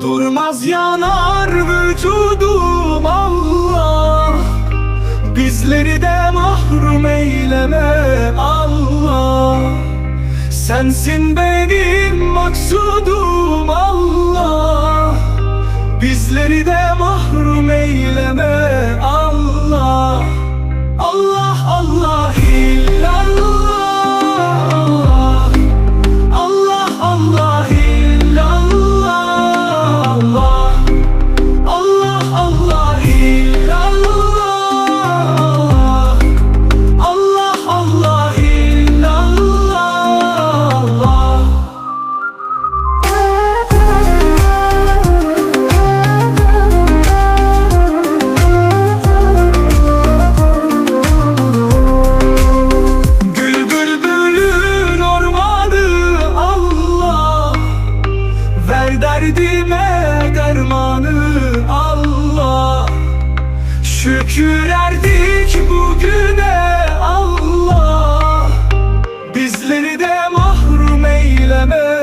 Durmaz yanar vücudum Allah. Bizleri de mahrum eyleme Allah. Sensin benim maksudum derdime dermanı Allah. Şükür erdik bugüne Allah. Bizleri de mahrum eyleme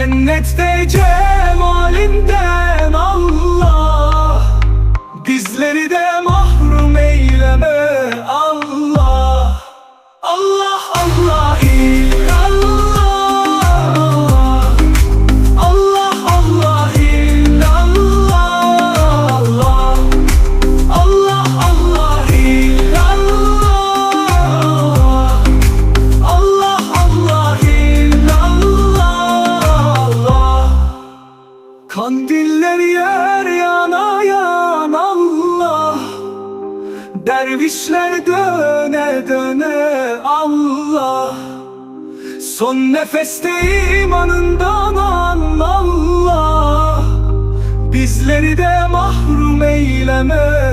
Cennette cemalinden Dervişler döne döne Allah. Son nefeste imanından an Allah. Bizleri de mahrum eyleme